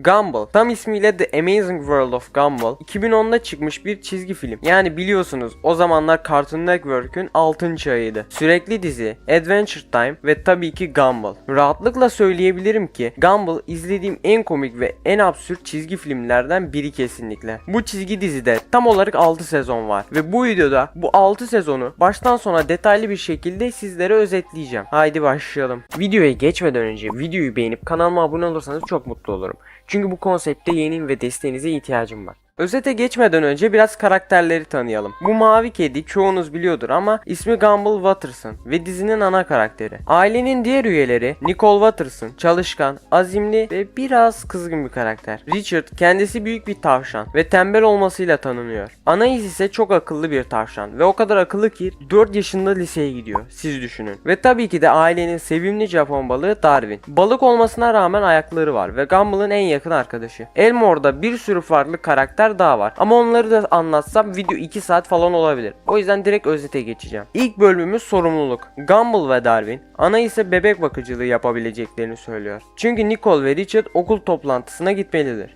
Gumball, tam ismiyle The Amazing World of Gumball, 2010'da çıkmış bir çizgi film. Yani biliyorsunuz o zamanlar Cartoon Network'ün altın çağıydı. Sürekli dizi, Adventure Time ve tabii ki Gumball. Rahatlıkla söyleyebilirim ki Gumball izlediğim en komik ve en absürt çizgi filmlerden biri kesinlikle. Bu çizgi dizide tam olarak 6 sezon var ve bu videoda bu 6 sezonu baştan sona detaylı bir şekilde sizlere özetleyeceğim. Haydi başlayalım. Videoya geçmeden önce videoyu beğenip kanalıma abone olursanız çok mutlu olurum. Çünkü bu konsepte yeni ve desteğinize ihtiyacım var. Özete geçmeden önce biraz karakterleri tanıyalım. Bu mavi kedi çoğunuz biliyordur ama ismi Gumball Watterson ve dizinin ana karakteri. Ailenin diğer üyeleri Nicole Watterson, çalışkan, azimli ve biraz kızgın bir karakter. Richard kendisi büyük bir tavşan ve tembel olmasıyla tanınıyor. Anais ise çok akıllı bir tavşan ve o kadar akıllı ki 4 yaşında liseye gidiyor. Siz düşünün. Ve tabii ki de ailenin sevimli Japon balığı Darwin. Balık olmasına rağmen ayakları var ve Gumball'ın en yakın arkadaşı. Elmore'da bir sürü farklı karakter daha var. Ama onları da anlatsam video 2 saat falan olabilir. O yüzden direkt özete geçeceğim. İlk bölümümüz sorumluluk. Gumball ve Darwin ana ise bebek bakıcılığı yapabileceklerini söylüyor. Çünkü Nicole ve Richard okul toplantısına gitmelidir.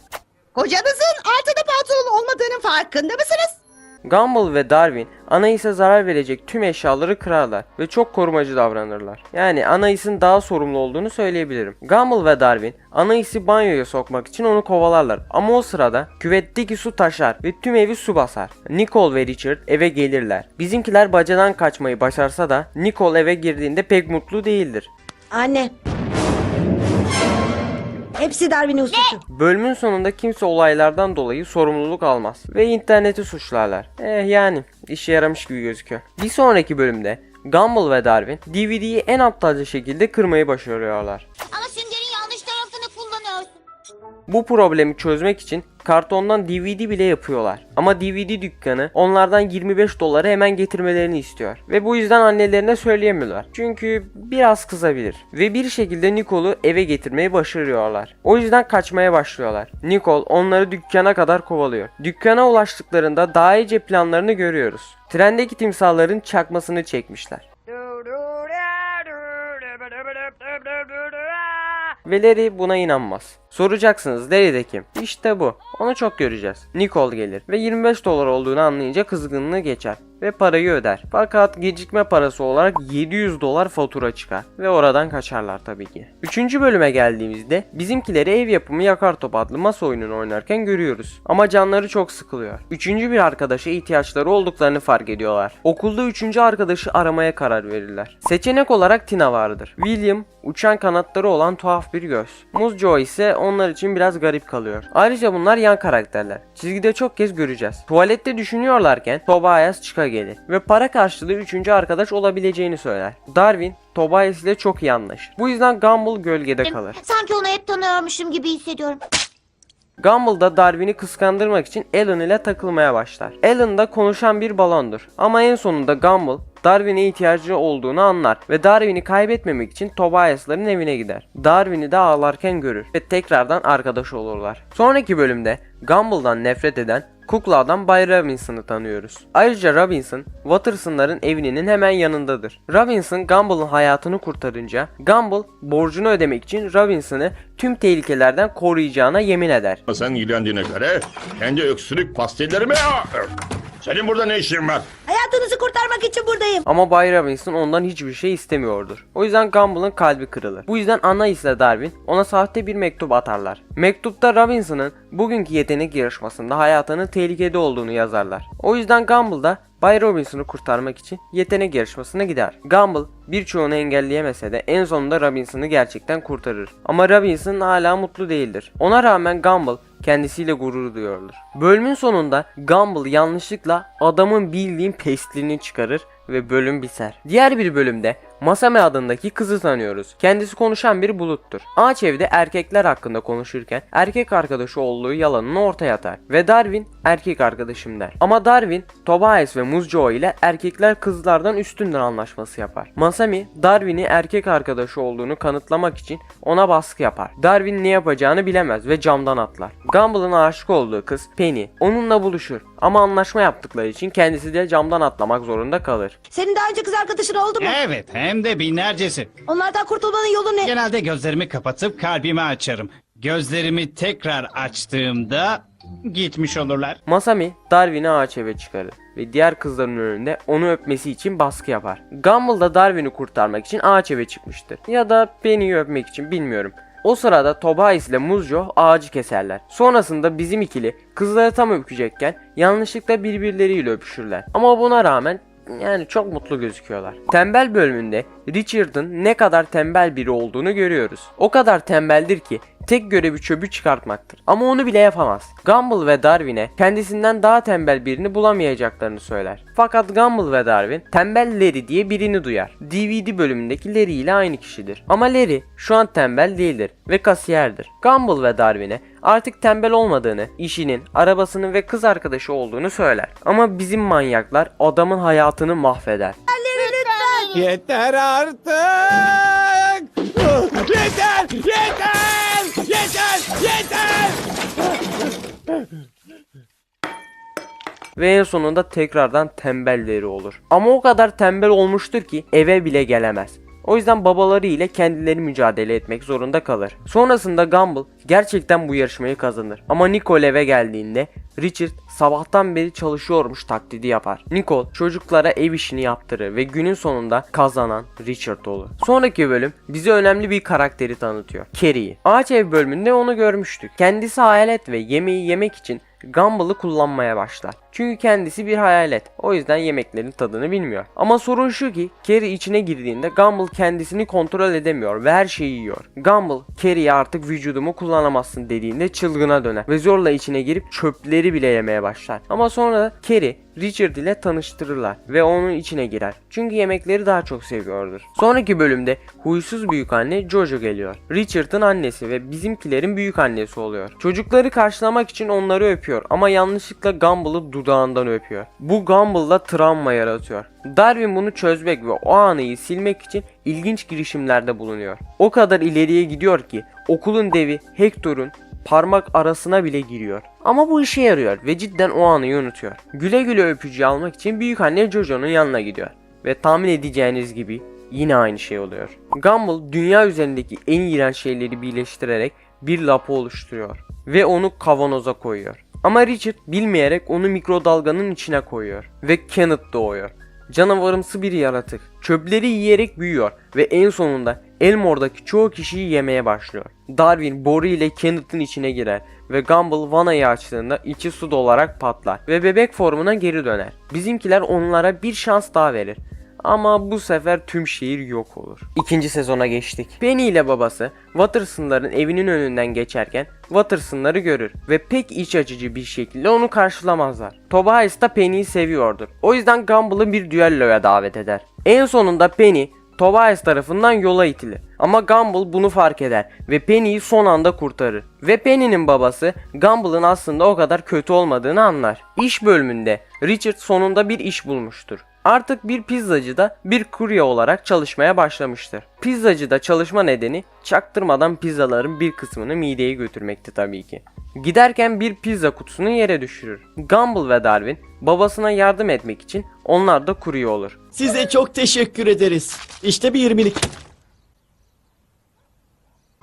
Kocanızın altıda pantolon olmadığının farkında mısınız? Gumball ve Darwin Anais'e zarar verecek tüm eşyaları kırarlar ve çok korumacı davranırlar. Yani Anais'in daha sorumlu olduğunu söyleyebilirim. Gumball ve Darwin Anais'i banyoya sokmak için onu kovalarlar ama o sırada küvetteki su taşar ve tüm evi su basar. Nicole ve Richard eve gelirler. Bizimkiler bacadan kaçmayı başarsa da Nicole eve girdiğinde pek mutlu değildir. Anne. Hepsi Darwin'in suçu. Bölümün sonunda kimse olaylardan dolayı sorumluluk almaz ve interneti suçlarlar. Eh yani işe yaramış gibi gözüküyor. Bir sonraki bölümde Gumball ve Darwin DVD'yi en aptalca şekilde kırmayı başarıyorlar. Ama kullanıyorsun. Bu problemi çözmek için kartondan DVD bile yapıyorlar. Ama DVD dükkanı onlardan 25 doları hemen getirmelerini istiyor. Ve bu yüzden annelerine söyleyemiyorlar. Çünkü biraz kızabilir. Ve bir şekilde Nicole'u eve getirmeyi başarıyorlar. O yüzden kaçmaya başlıyorlar. Nicole onları dükkana kadar kovalıyor. Dükkana ulaştıklarında daha iyice planlarını görüyoruz. Trendeki timsahların çakmasını çekmişler. Ve Larry buna inanmaz. Soracaksınız Larry de kim? İşte bu. Onu çok göreceğiz. Nicole gelir ve 25 dolar olduğunu anlayınca kızgınlığı geçer ve parayı öder. Fakat gecikme parası olarak 700 dolar fatura çıkar ve oradan kaçarlar tabii ki. Üçüncü bölüme geldiğimizde bizimkileri ev yapımı yakar top adlı masa oyununu oynarken görüyoruz. Ama canları çok sıkılıyor. Üçüncü bir arkadaşa ihtiyaçları olduklarını fark ediyorlar. Okulda üçüncü arkadaşı aramaya karar verirler. Seçenek olarak Tina vardır. William uçan kanatları olan tuhaf bir göz. Muz Joe ise onlar için biraz garip kalıyor. Ayrıca bunlar yan karakterler. Çizgide çok kez göreceğiz. Tuvalette düşünüyorlarken Tobias çıka gelir ve para karşılığı üçüncü arkadaş olabileceğini söyler. Darwin Tobias ile çok iyi anlaşır. Bu yüzden Gumball gölgede kalır. Sanki onu hep tanıyormuşum gibi hissediyorum. Gumball da Darwin'i kıskandırmak için Alan ile takılmaya başlar. Alan da konuşan bir balondur. Ama en sonunda Gumball Darwin'e ihtiyacı olduğunu anlar ve Darwin'i kaybetmemek için Tobias'ların evine gider. Darwin'i de ağlarken görür ve tekrardan arkadaş olurlar. Sonraki bölümde Gumball'dan nefret eden kukla adam Bay Robinson'ı tanıyoruz. Ayrıca Robinson, Watterson'ların evinin hemen yanındadır. Robinson Gumball'ın hayatını kurtarınca Gumball borcunu ödemek için Robinson'ı tüm tehlikelerden koruyacağına yemin eder. Sen ilgilendiğine göre kendi öksürük pastellerimi... Senin burada ne işin var? Hayatınızı kurtarmak için buradayım. Ama Bay Robinson ondan hiçbir şey istemiyordur. O yüzden Gumball'ın kalbi kırılır. Bu yüzden Anais ile Darwin ona sahte bir mektup atarlar. Mektupta Robinson'ın bugünkü yetenek yarışmasında hayatının tehlikede olduğunu yazarlar. O yüzden Gumball da Bay Robinson'u kurtarmak için yetenek yarışmasına gider. Gumball birçoğunu engelleyemese de en sonunda Robinson'ı gerçekten kurtarır. Ama Robinson hala mutlu değildir. Ona rağmen Gumball kendisiyle gurur duyuyordur. Bölümün sonunda Gumball yanlışlıkla adamın bildiğin pestilini çıkarır ve bölüm biter. Diğer bir bölümde Masame adındaki kızı tanıyoruz. Kendisi konuşan bir buluttur. Ağaç evde erkekler hakkında konuşurken erkek arkadaşı olduğu yalanını ortaya atar. Ve Darwin erkek arkadaşım der. Ama Darwin, Tobias ve Muzjo ile erkekler kızlardan üstündür anlaşması yapar. Masami, Darwin'i erkek arkadaşı olduğunu kanıtlamak için ona baskı yapar. Darwin ne yapacağını bilemez ve camdan atlar. Gumball'ın aşık olduğu kız Penny onunla buluşur. Ama anlaşma yaptıkları için kendisi de camdan atlamak zorunda kalır. Senin daha önce kız arkadaşın oldu mu? Evet hem de binlercesi. Onlardan kurtulmanın yolu ne? Genelde gözlerimi kapatıp kalbimi açarım. Gözlerimi tekrar açtığımda gitmiş olurlar. Masami Darwin'i ağaç eve çıkarır ve diğer kızların önünde onu öpmesi için baskı yapar. Gumball da Darwin'i kurtarmak için ağaç eve çıkmıştır. Ya da Penny'yi öpmek için bilmiyorum. O sırada Tobias ile Muzjo ağacı keserler. Sonrasında bizim ikili kızları tam öpecekken yanlışlıkla birbirleriyle öpüşürler. Ama buna rağmen yani çok mutlu gözüküyorlar. Tembel bölümünde Richard'ın ne kadar tembel biri olduğunu görüyoruz. O kadar tembeldir ki tek görevi çöpü çıkartmaktır. Ama onu bile yapamaz. Gumball ve Darwin'e kendisinden daha tembel birini bulamayacaklarını söyler. Fakat Gumball ve Darwin tembel Larry diye birini duyar. DVD bölümündeki Larry ile aynı kişidir. Ama Larry şu an tembel değildir ve kasiyerdir. Gumball ve Darwin'e artık tembel olmadığını, işinin, arabasının ve kız arkadaşı olduğunu söyler. Ama bizim manyaklar adamın hayatını mahveder. Yeter artık! Yeter! Yeter! Yeter! Yeter! ve en sonunda tekrardan tembelleri olur. Ama o kadar tembel olmuştur ki eve bile gelemez. O yüzden babaları ile kendileri mücadele etmek zorunda kalır. Sonrasında Gumball gerçekten bu yarışmayı kazanır. Ama Nicole eve geldiğinde Richard sabahtan beri çalışıyormuş taklidi yapar. Nicole çocuklara ev işini yaptırır ve günün sonunda kazanan Richard olur. Sonraki bölüm bize önemli bir karakteri tanıtıyor. Carrie'yi. Ağaç ev bölümünde onu görmüştük. Kendisi hayalet ve yemeği yemek için Gumball'ı kullanmaya başlar. Çünkü kendisi bir hayalet. O yüzden yemeklerin tadını bilmiyor. Ama sorun şu ki Carrie içine girdiğinde Gumball kendisini kontrol edemiyor ve her şeyi yiyor. Gumball Carrie'ye artık vücudumu kullanamazsın dediğinde çılgına döner ve zorla içine girip çöpleri bile yemeye başlar. Ama sonra Carrie Richard ile tanıştırırlar ve onun içine girer. Çünkü yemekleri daha çok seviyordur. Sonraki bölümde huysuz büyük anne Jojo geliyor. Richard'ın annesi ve bizimkilerin büyük annesi oluyor. Çocukları karşılamak için onları öpüyor ama yanlışlıkla Gumball'ı dudağından öpüyor. Bu Gumball'da travma yaratıyor. Darwin bunu çözmek ve o anıyı silmek için ilginç girişimlerde bulunuyor. O kadar ileriye gidiyor ki okulun devi Hector'un parmak arasına bile giriyor. Ama bu işe yarıyor ve cidden o anıyı unutuyor. Güle güle öpücüğü almak için büyük anne Jojo'nun yanına gidiyor. Ve tahmin edeceğiniz gibi yine aynı şey oluyor. Gumball dünya üzerindeki en iğrenç şeyleri birleştirerek bir lapa oluşturuyor ve onu kavanoza koyuyor. Ama Richard bilmeyerek onu mikrodalganın içine koyuyor ve Kenneth doğuyor. Canavarımsı bir yaratık. Çöpleri yiyerek büyüyor ve en sonunda Elmore'daki çoğu kişiyi yemeye başlıyor. Darwin boru ile Kenneth'ın içine girer ve Gumball vanayı açtığında içi su dolarak patlar ve bebek formuna geri döner. Bizimkiler onlara bir şans daha verir. Ama bu sefer tüm şehir yok olur. İkinci sezona geçtik. Penny ile babası Watterson'ların evinin önünden geçerken Watterson'ları görür ve pek iç açıcı bir şekilde onu karşılamazlar. Tobias da Penny'yi seviyordur. O yüzden Gumball'ı bir düelloya davet eder. En sonunda Penny Tobias tarafından yola itilir. Ama Gumball bunu fark eder ve Penny'yi son anda kurtarır. Ve Penny'nin babası Gumball'ın aslında o kadar kötü olmadığını anlar. İş bölümünde Richard sonunda bir iş bulmuştur. Artık bir pizzacıda bir kurye olarak çalışmaya başlamıştır. Pizzacıda çalışma nedeni çaktırmadan pizzaların bir kısmını mideye götürmekti tabii ki. Giderken bir pizza kutusunu yere düşürür. Gumball ve Darwin babasına yardım etmek için onlar da kurye olur. Size çok teşekkür ederiz. İşte bir yirmilik.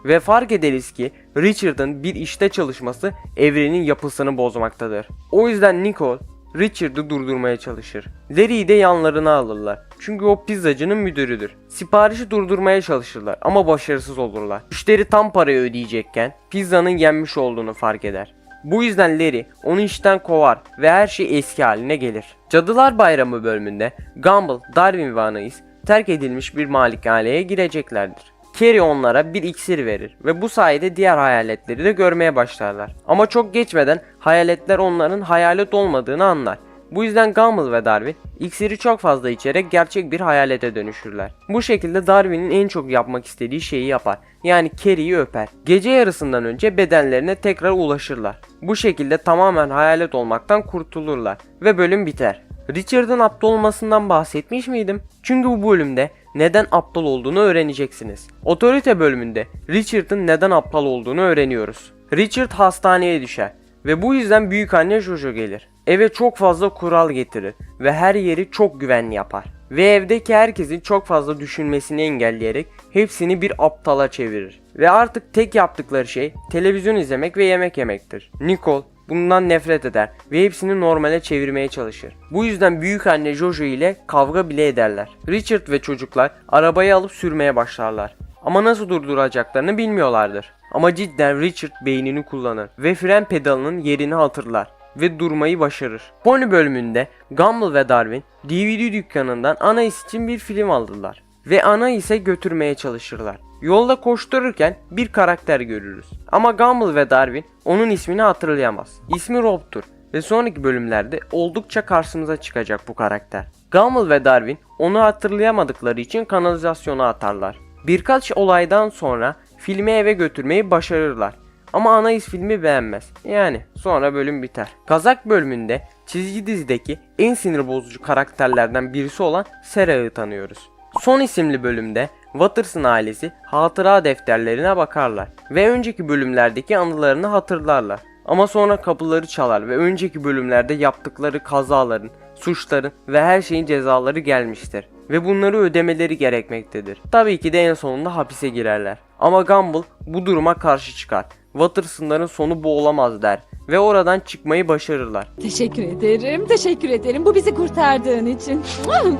Ve fark ederiz ki Richard'ın bir işte çalışması evrenin yapısını bozmaktadır. O yüzden Nicole Richard'ı durdurmaya çalışır. Larry'i de yanlarına alırlar. Çünkü o pizzacının müdürüdür. Siparişi durdurmaya çalışırlar ama başarısız olurlar. Müşteri tam parayı ödeyecekken pizzanın yenmiş olduğunu fark eder. Bu yüzden Larry onu işten kovar ve her şey eski haline gelir. Cadılar Bayramı bölümünde Gumball, Darwin ve Anais terk edilmiş bir malikaneye gireceklerdir. Carrie onlara bir iksir verir ve bu sayede diğer hayaletleri de görmeye başlarlar. Ama çok geçmeden hayaletler onların hayalet olmadığını anlar. Bu yüzden Gumball ve Darwin iksiri çok fazla içerek gerçek bir hayalete dönüşürler. Bu şekilde Darwin'in en çok yapmak istediği şeyi yapar. Yani Carrie'yi öper. Gece yarısından önce bedenlerine tekrar ulaşırlar. Bu şekilde tamamen hayalet olmaktan kurtulurlar ve bölüm biter. Richard'ın aptal olmasından bahsetmiş miydim? Çünkü bu bölümde neden aptal olduğunu öğreneceksiniz. Otorite bölümünde Richard'ın neden aptal olduğunu öğreniyoruz. Richard hastaneye düşer ve bu yüzden büyük anne Jojo gelir. Eve çok fazla kural getirir ve her yeri çok güvenli yapar. Ve evdeki herkesin çok fazla düşünmesini engelleyerek hepsini bir aptala çevirir. Ve artık tek yaptıkları şey televizyon izlemek ve yemek yemektir. Nicole bundan nefret eder ve hepsini normale çevirmeye çalışır. Bu yüzden büyük anne Jojo ile kavga bile ederler. Richard ve çocuklar arabayı alıp sürmeye başlarlar. Ama nasıl durduracaklarını bilmiyorlardır. Ama cidden Richard beynini kullanır ve fren pedalının yerini hatırlar ve durmayı başarır. Pony bölümünde Gumball ve Darwin DVD dükkanından Anais için bir film aldılar ve Anais'e götürmeye çalışırlar. Yolda koştururken bir karakter görürüz. Ama Gumball ve Darwin onun ismini hatırlayamaz. İsmi Rob'tur ve sonraki bölümlerde oldukça karşımıza çıkacak bu karakter. Gumball ve Darwin onu hatırlayamadıkları için kanalizasyona atarlar. Birkaç olaydan sonra filmi eve götürmeyi başarırlar. Ama Anais filmi beğenmez. Yani sonra bölüm biter. Kazak bölümünde çizgi dizideki en sinir bozucu karakterlerden birisi olan Sera'yı tanıyoruz. Son isimli bölümde Watterson ailesi hatıra defterlerine bakarlar ve önceki bölümlerdeki anılarını hatırlarlar. Ama sonra kapıları çalar ve önceki bölümlerde yaptıkları kazaların, suçların ve her şeyin cezaları gelmiştir ve bunları ödemeleri gerekmektedir. Tabii ki de en sonunda hapise girerler. Ama Gumball bu duruma karşı çıkar. Watterson'ların sonu bu olamaz der ve oradan çıkmayı başarırlar. Teşekkür ederim, teşekkür ederim. Bu bizi kurtardığın için.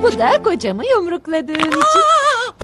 Bu da kocamı yumrukladığın için.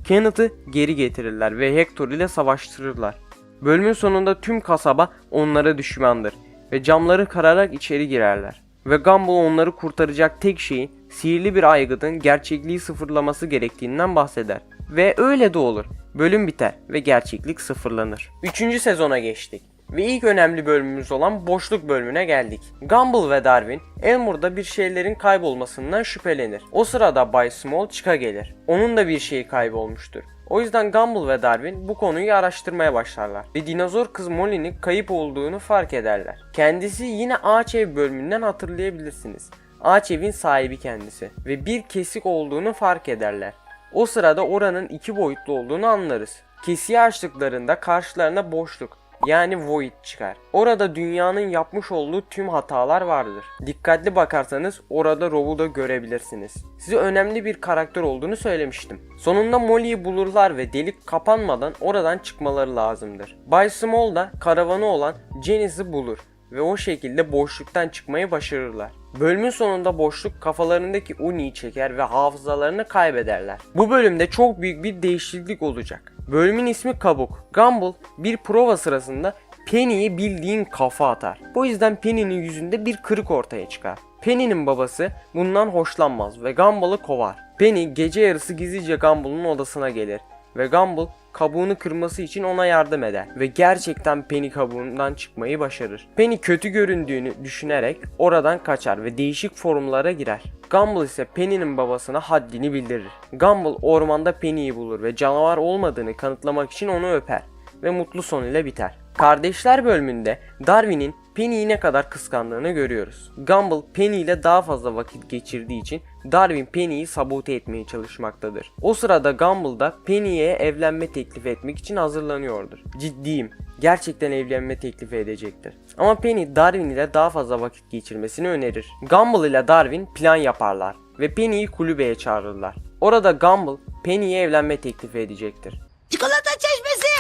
Kenneth'ı geri getirirler ve Hector ile savaştırırlar. Bölümün sonunda tüm kasaba onlara düşmandır ve camları kırarak içeri girerler. Ve Gumball onları kurtaracak tek şeyin sihirli bir aygıtın gerçekliği sıfırlaması gerektiğinden bahseder. Ve öyle de olur. Bölüm biter ve gerçeklik sıfırlanır. Üçüncü sezona geçtik. Ve ilk önemli bölümümüz olan boşluk bölümüne geldik. Gumball ve Darwin Elmore'da bir şeylerin kaybolmasından şüphelenir. O sırada Bay Small çıka gelir. Onun da bir şeyi kaybolmuştur. O yüzden Gumball ve Darwin bu konuyu araştırmaya başlarlar ve dinozor kız Molly'nin kayıp olduğunu fark ederler. Kendisi yine Ağaç Ev bölümünden hatırlayabilirsiniz. Ağaç Evin sahibi kendisi ve bir kesik olduğunu fark ederler. O sırada oranın iki boyutlu olduğunu anlarız. Kesiği açtıklarında karşılarına boşluk yani void çıkar. Orada dünyanın yapmış olduğu tüm hatalar vardır. Dikkatli bakarsanız orada Rob'u da görebilirsiniz. Size önemli bir karakter olduğunu söylemiştim. Sonunda Molly'yi bulurlar ve delik kapanmadan oradan çıkmaları lazımdır. Bay Small da karavanı olan Janice'i bulur ve o şekilde boşluktan çıkmayı başarırlar. Bölümün sonunda boşluk kafalarındaki uniyi çeker ve hafızalarını kaybederler. Bu bölümde çok büyük bir değişiklik olacak. Bölümün ismi Kabuk. Gumball bir prova sırasında Penny'ye bildiğin kafa atar. Bu yüzden Penny'nin yüzünde bir kırık ortaya çıkar. Penny'nin babası bundan hoşlanmaz ve Gumball'ı kovar. Penny gece yarısı gizlice Gumball'ın odasına gelir ve Gumball kabuğunu kırması için ona yardım eder ve gerçekten Penny kabuğundan çıkmayı başarır. Penny kötü göründüğünü düşünerek oradan kaçar ve değişik forumlara girer. Gumball ise Penny'nin babasına haddini bildirir. Gumball ormanda Penny'yi bulur ve canavar olmadığını kanıtlamak için onu öper ve mutlu son ile biter. Kardeşler bölümünde Darwin'in Penny'yi ne kadar kıskandığını görüyoruz. Gumball Penny ile daha fazla vakit geçirdiği için Darwin Penny'yi sabote etmeye çalışmaktadır. O sırada Gumball da Penny'ye evlenme teklif etmek için hazırlanıyordur. Ciddiyim. Gerçekten evlenme teklifi edecektir. Ama Penny Darwin ile daha fazla vakit geçirmesini önerir. Gumball ile Darwin plan yaparlar ve Penny'yi kulübeye çağırırlar. Orada Gumball Penny'ye evlenme teklifi edecektir. Çikolata çeşmesi.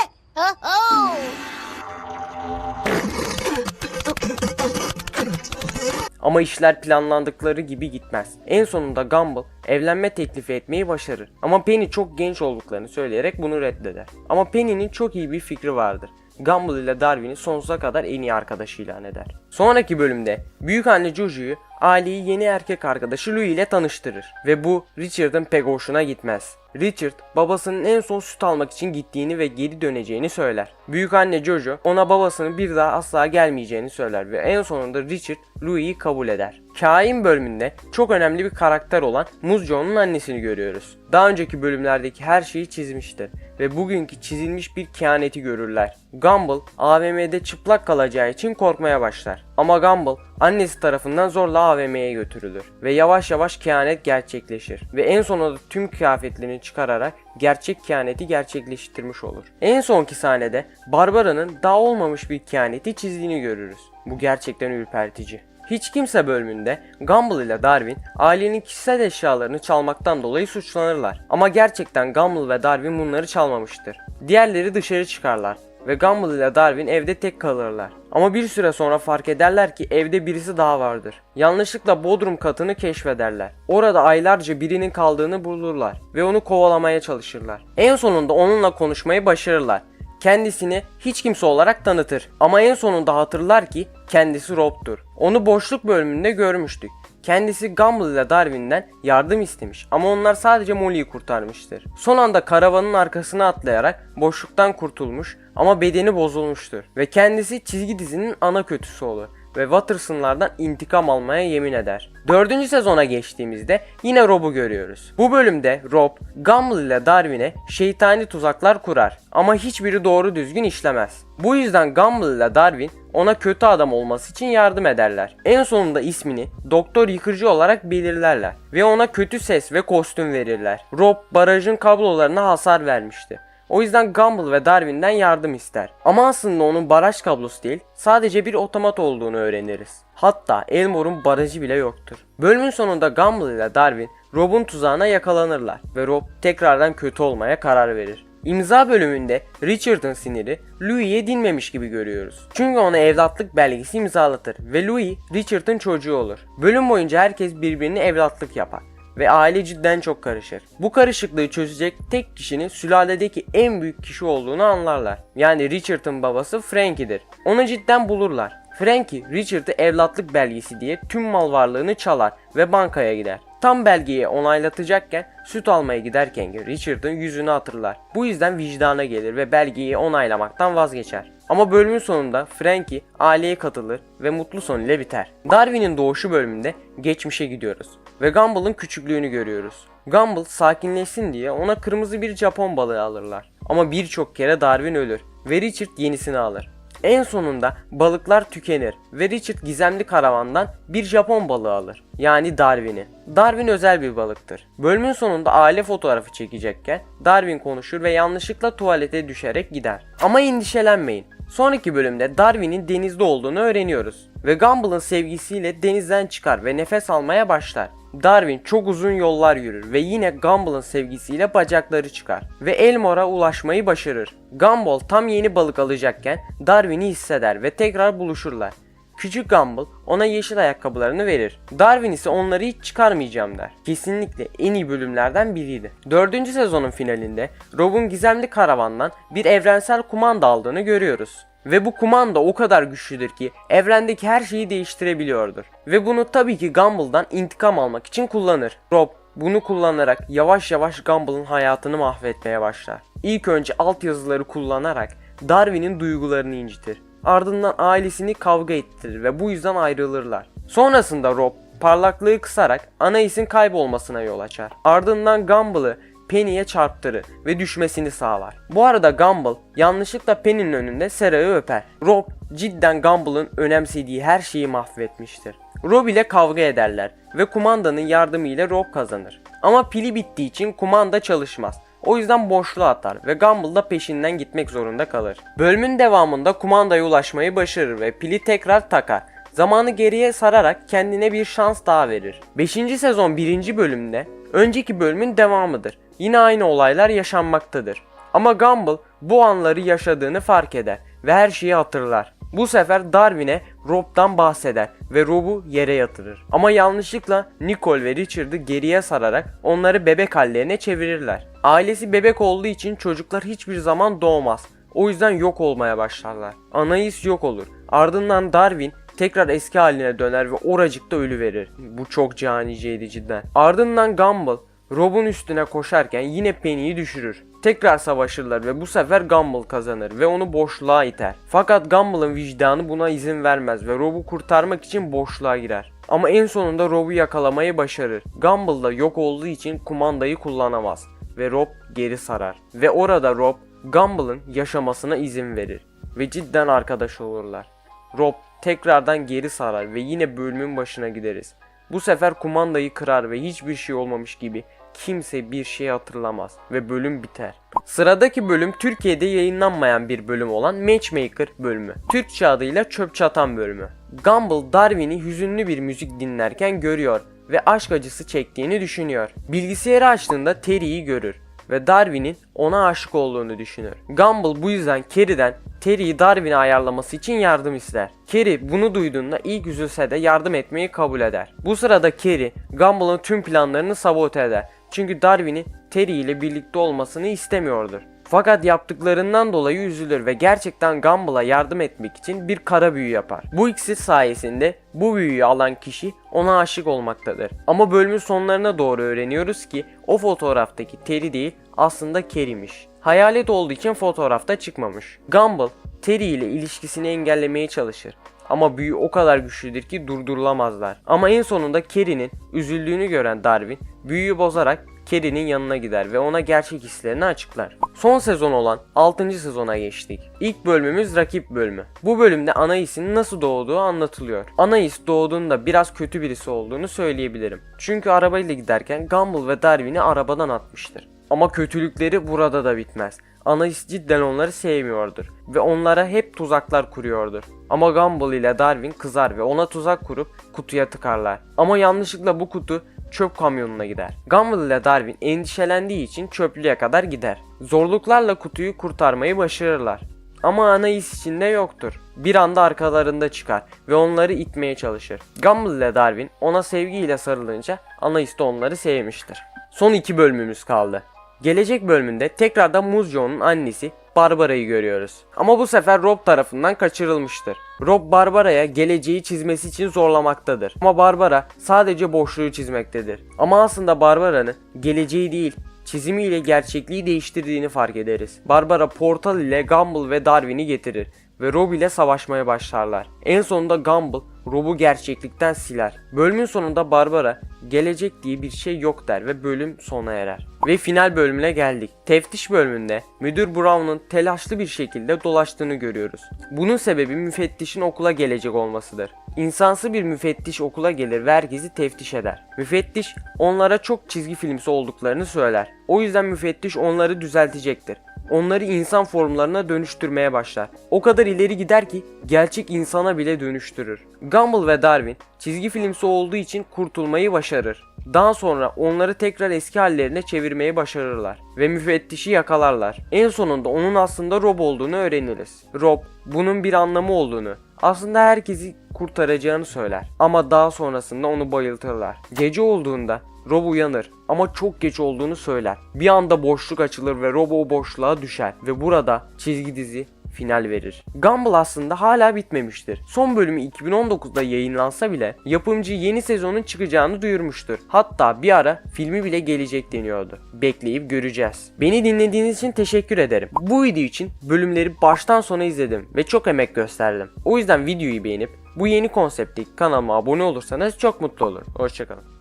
Ama işler planlandıkları gibi gitmez. En sonunda Gumball evlenme teklifi etmeyi başarır. Ama Penny çok genç olduklarını söyleyerek bunu reddeder. Ama Penny'nin çok iyi bir fikri vardır. Gumball ile Darwin'i sonsuza kadar en iyi arkadaşı ilan eder. Sonraki bölümde büyük anne Jojo'yu aileyi yeni erkek arkadaşı Louie ile tanıştırır ve bu Richard'ın pek hoşuna gitmez. Richard babasının en son süt almak için gittiğini ve geri döneceğini söyler. Büyük anne Jojo ona babasının bir daha asla gelmeyeceğini söyler ve en sonunda Richard Louie'yi kabul eder. Kain bölümünde çok önemli bir karakter olan Muzco'nun annesini görüyoruz. Daha önceki bölümlerdeki her şeyi çizmiştir ve bugünkü çizilmiş bir kehaneti görürler. Gumball AVM'de çıplak kalacağı için korkmaya başlar. Ama Gumball annesi tarafından zorla AVM'ye götürülür ve yavaş yavaş kehanet gerçekleşir ve en sonunda tüm kıyafetlerini çıkararak gerçek kehaneti gerçekleştirmiş olur. En sonki sahnede Barbara'nın daha olmamış bir kehaneti çizdiğini görürüz. Bu gerçekten ürpertici. Hiç kimse bölümünde Gumball ile Darwin ailenin kişisel eşyalarını çalmaktan dolayı suçlanırlar. Ama gerçekten Gumball ve Darwin bunları çalmamıştır. Diğerleri dışarı çıkarlar ve Gumball ile Darwin evde tek kalırlar. Ama bir süre sonra fark ederler ki evde birisi daha vardır. Yanlışlıkla bodrum katını keşfederler. Orada aylarca birinin kaldığını bulurlar ve onu kovalamaya çalışırlar. En sonunda onunla konuşmayı başarırlar. Kendisini hiç kimse olarak tanıtır. Ama en sonunda hatırlar ki kendisi Rob'tur. Onu boşluk bölümünde görmüştük. Kendisi Gumball ile Darwin'den yardım istemiş ama onlar sadece Molly'yi kurtarmıştır. Son anda karavanın arkasına atlayarak boşluktan kurtulmuş ama bedeni bozulmuştur. Ve kendisi çizgi dizinin ana kötüsü olur ve Watterson'lardan intikam almaya yemin eder. Dördüncü sezona geçtiğimizde yine Rob'u görüyoruz. Bu bölümde Rob, Gumball ile Darwin'e şeytani tuzaklar kurar ama hiçbiri doğru düzgün işlemez. Bu yüzden Gumball ile Darwin ona kötü adam olması için yardım ederler. En sonunda ismini Doktor Yıkıcı olarak belirlerler ve ona kötü ses ve kostüm verirler. Rob barajın kablolarına hasar vermişti. O yüzden Gumball ve Darwin'den yardım ister. Ama aslında onun baraj kablosu değil, sadece bir otomat olduğunu öğreniriz. Hatta Elmore'un barajı bile yoktur. Bölümün sonunda Gumball ile Darwin Rob'un tuzağına yakalanırlar ve Rob tekrardan kötü olmaya karar verir. İmza bölümünde Richard'ın siniri Louis'e dinmemiş gibi görüyoruz. Çünkü ona evlatlık belgesi imzalatır ve Louis Richard'ın çocuğu olur. Bölüm boyunca herkes birbirini evlatlık yapar ve aile cidden çok karışır. Bu karışıklığı çözecek tek kişinin sülaledeki en büyük kişi olduğunu anlarlar. Yani Richard'ın babası Frankie'dir. Onu cidden bulurlar. Frankie, Richard'ı evlatlık belgesi diye tüm mal varlığını çalar ve bankaya gider. Tam belgeyi onaylatacakken süt almaya giderken Richard'ın yüzünü hatırlar. Bu yüzden vicdana gelir ve belgeyi onaylamaktan vazgeçer. Ama bölümün sonunda Frankie aileye katılır ve mutlu son ile biter. Darwin'in doğuşu bölümünde geçmişe gidiyoruz ve Gumball'ın küçüklüğünü görüyoruz. Gumball sakinleşsin diye ona kırmızı bir Japon balığı alırlar. Ama birçok kere Darwin ölür ve Richard yenisini alır. En sonunda balıklar tükenir ve Richard gizemli karavandan bir Japon balığı alır. Yani Darwin'i. Darwin özel bir balıktır. Bölümün sonunda aile fotoğrafı çekecekken Darwin konuşur ve yanlışlıkla tuvalete düşerek gider. Ama endişelenmeyin. Sonraki bölümde Darwin'in denizde olduğunu öğreniyoruz. Ve Gumball'ın sevgisiyle denizden çıkar ve nefes almaya başlar. Darwin çok uzun yollar yürür ve yine Gumball'ın sevgisiyle bacakları çıkar ve Elmore'a ulaşmayı başarır. Gumball tam yeni balık alacakken Darwin'i hisseder ve tekrar buluşurlar. Küçük Gumball ona yeşil ayakkabılarını verir. Darwin ise onları hiç çıkarmayacağım der. Kesinlikle en iyi bölümlerden biriydi. Dördüncü sezonun finalinde Rob'un gizemli karavandan bir evrensel kumanda aldığını görüyoruz. Ve bu kumanda o kadar güçlüdür ki evrendeki her şeyi değiştirebiliyordur. Ve bunu tabii ki Gumball'dan intikam almak için kullanır. Rob bunu kullanarak yavaş yavaş Gumball'ın hayatını mahvetmeye başlar. İlk önce altyazıları kullanarak Darwin'in duygularını incitir. Ardından ailesini kavga ettirir ve bu yüzden ayrılırlar. Sonrasında Rob parlaklığı kısarak Anais'in kaybolmasına yol açar. Ardından Gumball'ı Penny'e çarptırır ve düşmesini sağlar. Bu arada Gumball yanlışlıkla Penny'nin önünde Sarah'ı öper. Rob cidden Gumball'ın önemsediği her şeyi mahvetmiştir. Rob ile kavga ederler ve kumandanın yardımıyla Rob kazanır. Ama pili bittiği için kumanda çalışmaz. O yüzden boşluğa atar ve Gumball da peşinden gitmek zorunda kalır. Bölümün devamında kumandaya ulaşmayı başarır ve pili tekrar takar. Zamanı geriye sararak kendine bir şans daha verir. 5. sezon 1. bölümde önceki bölümün devamıdır. Yine aynı olaylar yaşanmaktadır. Ama Gumball bu anları yaşadığını fark eder ve her şeyi hatırlar. Bu sefer Darwin'e Rob'dan bahseder ve Rob'u yere yatırır. Ama yanlışlıkla Nicole ve Richard'ı geriye sararak onları bebek hallerine çevirirler. Ailesi bebek olduğu için çocuklar hiçbir zaman doğmaz. O yüzden yok olmaya başlarlar. Anais yok olur. Ardından Darwin tekrar eski haline döner ve oracıkta ölü verir. Bu çok caniceydi cidden. Ardından Gumball Rob'un üstüne koşarken yine Penny'yi düşürür. Tekrar savaşırlar ve bu sefer Gumball kazanır ve onu boşluğa iter. Fakat Gumball'ın vicdanı buna izin vermez ve Rob'u kurtarmak için boşluğa girer. Ama en sonunda Rob'u yakalamayı başarır. Gumball da yok olduğu için kumandayı kullanamaz ve Rob geri sarar. Ve orada Rob Gumball'ın yaşamasına izin verir ve cidden arkadaş olurlar. Rob tekrardan geri sarar ve yine bölümün başına gideriz. Bu sefer kumandayı kırar ve hiçbir şey olmamış gibi kimse bir şey hatırlamaz ve bölüm biter. Sıradaki bölüm Türkiye'de yayınlanmayan bir bölüm olan Matchmaker bölümü. Türkçe adıyla Çöp Çatan bölümü. Gumball Darwin'i hüzünlü bir müzik dinlerken görüyor ve aşk acısı çektiğini düşünüyor. Bilgisayarı açtığında Terry'i görür ve Darwin'in ona aşık olduğunu düşünür. Gumball bu yüzden Carrie'den Terry'i Darwin'e ayarlaması için yardım ister. Carrie bunu duyduğunda ilk üzülse de yardım etmeyi kabul eder. Bu sırada Carrie, Gumball'ın tüm planlarını sabote eder. Çünkü Darwin'in Terry ile birlikte olmasını istemiyordur. Fakat yaptıklarından dolayı üzülür ve gerçekten Gumball'a yardım etmek için bir kara büyü yapar. Bu iksir sayesinde bu büyüyü alan kişi ona aşık olmaktadır. Ama bölümün sonlarına doğru öğreniyoruz ki o fotoğraftaki Terry değil aslında Carrie'miş. Hayalet olduğu için fotoğrafta çıkmamış. Gumball Terry ile ilişkisini engellemeye çalışır. Ama büyü o kadar güçlüdür ki durdurulamazlar. Ama en sonunda Carrie'nin üzüldüğünü gören Darwin büyüyü bozarak Carrie'nin yanına gider ve ona gerçek hislerini açıklar. Son sezon olan 6. sezona geçtik. İlk bölümümüz rakip bölümü. Bu bölümde Anais'in nasıl doğduğu anlatılıyor. Anais doğduğunda biraz kötü birisi olduğunu söyleyebilirim. Çünkü arabayla giderken Gumball ve Darwin'i arabadan atmıştır. Ama kötülükleri burada da bitmez. Anais cidden onları sevmiyordur ve onlara hep tuzaklar kuruyordur. Ama Gumball ile Darwin kızar ve ona tuzak kurup kutuya tıkarlar. Ama yanlışlıkla bu kutu çöp kamyonuna gider. Gumball ile Darwin endişelendiği için çöplüğe kadar gider. Zorluklarla kutuyu kurtarmayı başarırlar. Ama Anais içinde yoktur. Bir anda arkalarında çıkar ve onları itmeye çalışır. Gumball ile Darwin ona sevgiyle sarılınca Anais de onları sevmiştir. Son iki bölümümüz kaldı. Gelecek bölümünde tekrardan Muzco'nun annesi Barbara'yı görüyoruz. Ama bu sefer Rob tarafından kaçırılmıştır. Rob Barbara'ya geleceği çizmesi için zorlamaktadır. Ama Barbara sadece boşluğu çizmektedir. Ama aslında Barbara'nın geleceği değil, çizimiyle gerçekliği değiştirdiğini fark ederiz. Barbara portal ile Gumball ve Darwin'i getirir ve Rob ile savaşmaya başlarlar. En sonunda Gumball Rob'u gerçeklikten siler. Bölümün sonunda Barbara gelecek diye bir şey yok der ve bölüm sona erer. Ve final bölümüne geldik. Teftiş bölümünde müdür Brown'un telaşlı bir şekilde dolaştığını görüyoruz. Bunun sebebi müfettişin okula gelecek olmasıdır. İnsansı bir müfettiş okula gelir ve herkesi teftiş eder. Müfettiş onlara çok çizgi filmsi olduklarını söyler. O yüzden müfettiş onları düzeltecektir onları insan formlarına dönüştürmeye başlar. O kadar ileri gider ki gerçek insana bile dönüştürür. Gumball ve Darwin çizgi filmsi olduğu için kurtulmayı başarır. Daha sonra onları tekrar eski hallerine çevirmeyi başarırlar ve müfettişi yakalarlar. En sonunda onun aslında Rob olduğunu öğreniriz. Rob bunun bir anlamı olduğunu, aslında herkesi kurtaracağını söyler. Ama daha sonrasında onu bayıltırlar. Gece olduğunda Rob uyanır ama çok geç olduğunu söyler. Bir anda boşluk açılır ve Rob o boşluğa düşer ve burada çizgi dizi final verir. Gumball aslında hala bitmemiştir. Son bölümü 2019'da yayınlansa bile yapımcı yeni sezonun çıkacağını duyurmuştur. Hatta bir ara filmi bile gelecek deniyordu. Bekleyip göreceğiz. Beni dinlediğiniz için teşekkür ederim. Bu video için bölümleri baştan sona izledim ve çok emek gösterdim. O yüzden videoyu beğenip bu yeni konseptteki kanalıma abone olursanız çok mutlu olurum. Hoşçakalın.